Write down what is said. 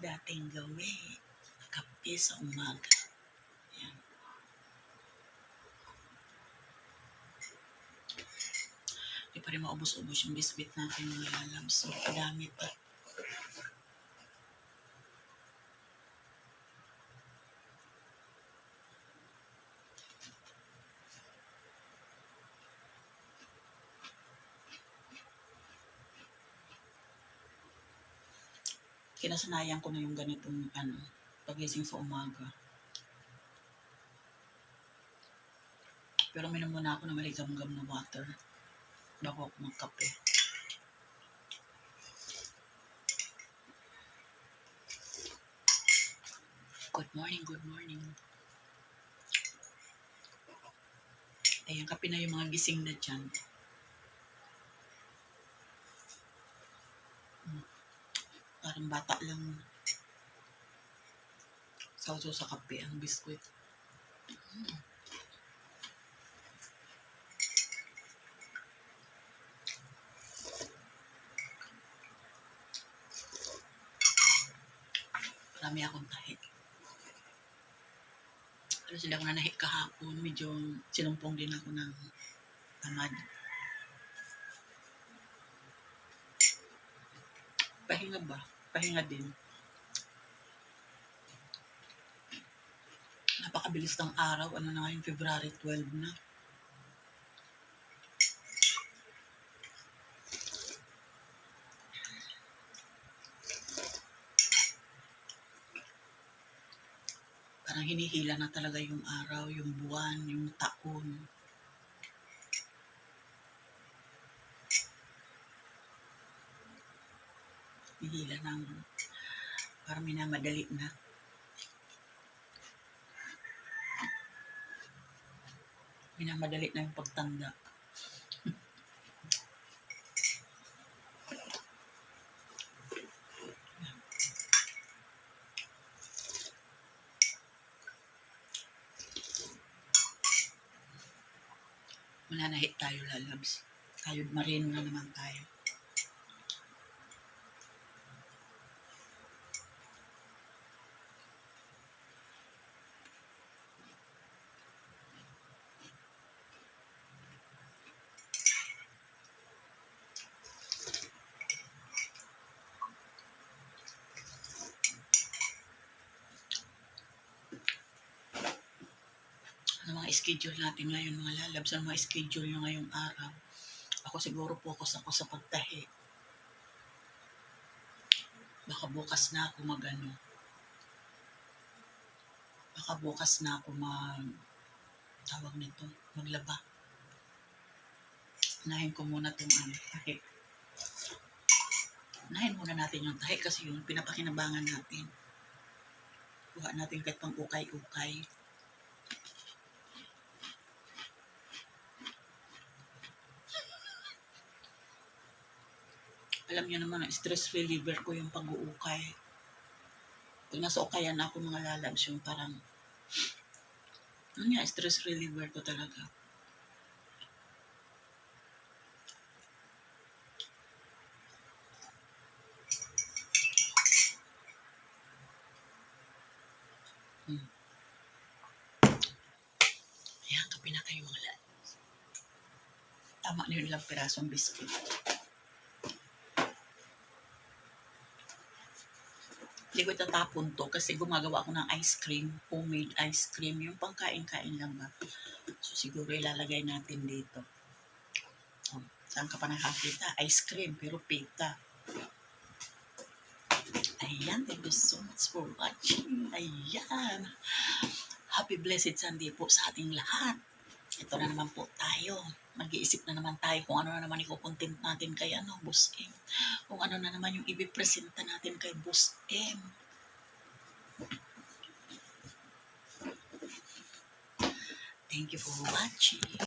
dating gawi. Kape sa umaga. Yan. Di pa rin maubos-ubos yung biscuit natin mga lalabs. So, kadami pa. Kinasanayan ko na yung ganitong ano, pagising sa umaga. Pero minom muna ako ng maligam-gam na water bago ako magkape. Good morning, good morning. Ayan, kape na yung mga gising na dyan. Parang bata lang. Sauso sa kape ang biskwit. Mm. Marami akong tahi. Pero sila ako na nahi kahapon. Medyo sinumpong din ako ng tamad. Pahinga ba? Pahinga din. Napakabilis ng araw. Ano na ngayon? February 12 na. Parang hinihila na talaga yung araw, yung buwan, yung taon. Hinihila ng parang minamadali na. Minamadali na yung pagtanda. Mananahit tayo lalabs. Tayo marino na naman tayo. ano mga schedule natin ngayon mga lalabs, ano mga schedule nyo ngayong araw. Ako siguro focus ako sa pagtahi. Baka bukas na ako magano. Baka bukas na ako mag tawag nito, maglaba. Unahin ko muna itong ano, tahi. Unahin muna natin yung tahi kasi yung pinapakinabangan natin. Kuha natin kahit pang ukay-ukay. Alam niyo naman, stress reliever ko yung pag-uukay. Pag nasa ukayan ako mga lalabs, yung parang, ano nga, stress reliever ko talaga. Hmm. Ayan, kape na kayo mga lalabs. Tama na yun lang pirasong biscuit. Hindi ko itatapon to kasi gumagawa ako ng ice cream, homemade ice cream, yung pangkain-kain lang ba. So siguro ilalagay natin dito. Oh, saan ka pa nakakita? Ice cream, pero pita. Ayan, thank you so much for watching. Ayan. Happy blessed Sunday po sa ating lahat. Ito na naman po tayo. Mag-iisip na naman tayo kung ano na naman ikukontent natin kay ano, Boss M. Kung ano na naman yung ibipresenta natin kay Boss M. Thank you for watching.